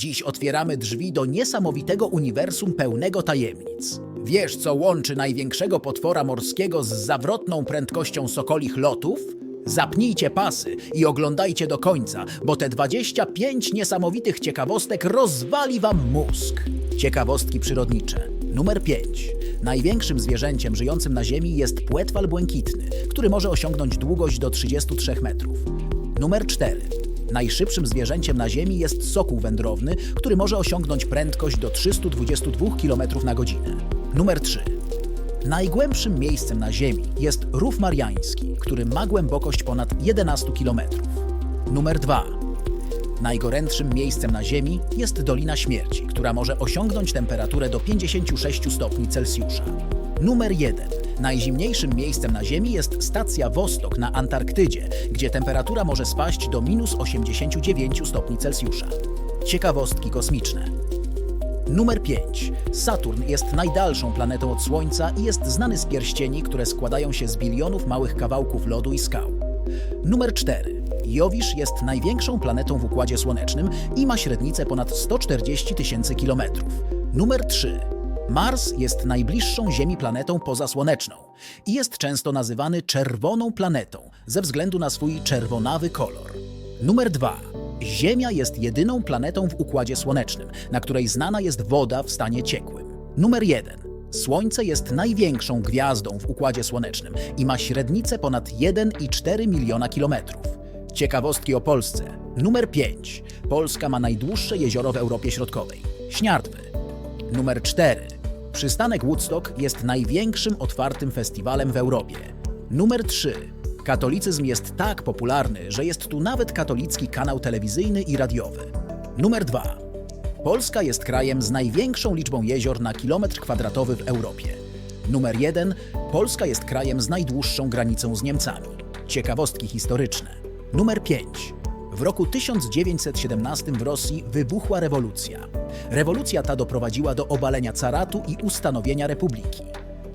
Dziś otwieramy drzwi do niesamowitego uniwersum pełnego tajemnic. Wiesz, co łączy największego potwora morskiego z zawrotną prędkością sokolich lotów? Zapnijcie pasy i oglądajcie do końca, bo te 25 niesamowitych ciekawostek rozwali wam mózg. Ciekawostki przyrodnicze. Numer 5. Największym zwierzęciem żyjącym na Ziemi jest płetwal błękitny, który może osiągnąć długość do 33 metrów. Numer 4. Najszybszym zwierzęciem na Ziemi jest sokół wędrowny, który może osiągnąć prędkość do 322 km na godzinę. Numer 3. Najgłębszym miejscem na Ziemi jest Rów Mariański, który ma głębokość ponad 11 km. Numer 2. Najgorętszym miejscem na Ziemi jest Dolina Śmierci, która może osiągnąć temperaturę do 56 stopni Celsjusza. Numer 1. Najzimniejszym miejscem na Ziemi jest stacja Wostok na Antarktydzie, gdzie temperatura może spaść do minus 89 stopni Celsjusza. Ciekawostki kosmiczne. Numer 5. Saturn jest najdalszą planetą od Słońca i jest znany z pierścieni, które składają się z bilionów małych kawałków lodu i skał. Numer 4. Jowisz jest największą planetą w Układzie Słonecznym i ma średnicę ponad 140 tysięcy kilometrów. Numer 3. Mars jest najbliższą Ziemi planetą pozasłoneczną i jest często nazywany czerwoną planetą ze względu na swój czerwonawy kolor. Numer 2. Ziemia jest jedyną planetą w Układzie Słonecznym, na której znana jest woda w stanie ciekłym. Numer 1. Słońce jest największą gwiazdą w Układzie Słonecznym i ma średnicę ponad 1,4 miliona kilometrów. Ciekawostki o Polsce. Numer 5. Polska ma najdłuższe jezioro w Europie Środkowej. Śniardwy. Numer 4. Przystanek Woodstock jest największym otwartym festiwalem w Europie. Numer 3. Katolicyzm jest tak popularny, że jest tu nawet katolicki kanał telewizyjny i radiowy. Numer 2. Polska jest krajem z największą liczbą jezior na kilometr kwadratowy w Europie. Numer 1. Polska jest krajem z najdłuższą granicą z Niemcami. Ciekawostki historyczne. Numer 5. W roku 1917 w Rosji wybuchła rewolucja. Rewolucja ta doprowadziła do obalenia caratu i ustanowienia republiki.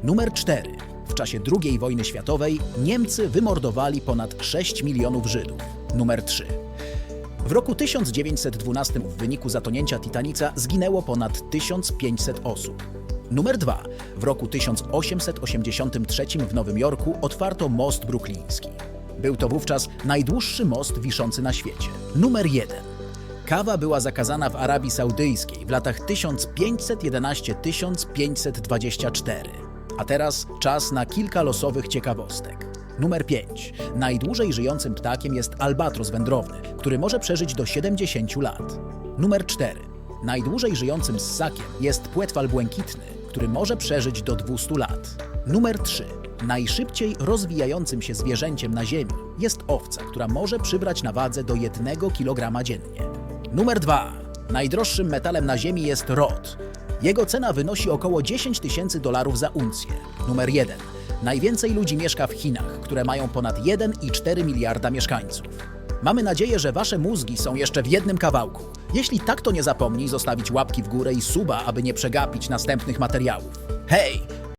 Numer 4. W czasie II wojny światowej Niemcy wymordowali ponad 6 milionów Żydów. Numer 3. W roku 1912 w wyniku zatonięcia Titanica zginęło ponad 1500 osób. Numer 2. W roku 1883 w Nowym Jorku otwarto most brukliński. Był to wówczas najdłuższy most wiszący na świecie. Numer 1. Kawa była zakazana w Arabii Saudyjskiej w latach 1511-1524. A teraz czas na kilka losowych ciekawostek. Numer 5. Najdłużej żyjącym ptakiem jest albatros wędrowny, który może przeżyć do 70 lat. Numer 4. Najdłużej żyjącym ssakiem jest płetwal błękitny, który może przeżyć do 200 lat. Numer 3. Najszybciej rozwijającym się zwierzęciem na Ziemi jest owca, która może przybrać na wadze do 1 kg dziennie. Numer 2. Najdroższym metalem na Ziemi jest rod. Jego cena wynosi około 10 tysięcy dolarów za uncję. Numer 1. Najwięcej ludzi mieszka w Chinach, które mają ponad 1,4 miliarda mieszkańców. Mamy nadzieję, że Wasze mózgi są jeszcze w jednym kawałku. Jeśli tak, to nie zapomnij zostawić łapki w górę i suba, aby nie przegapić następnych materiałów. Hej,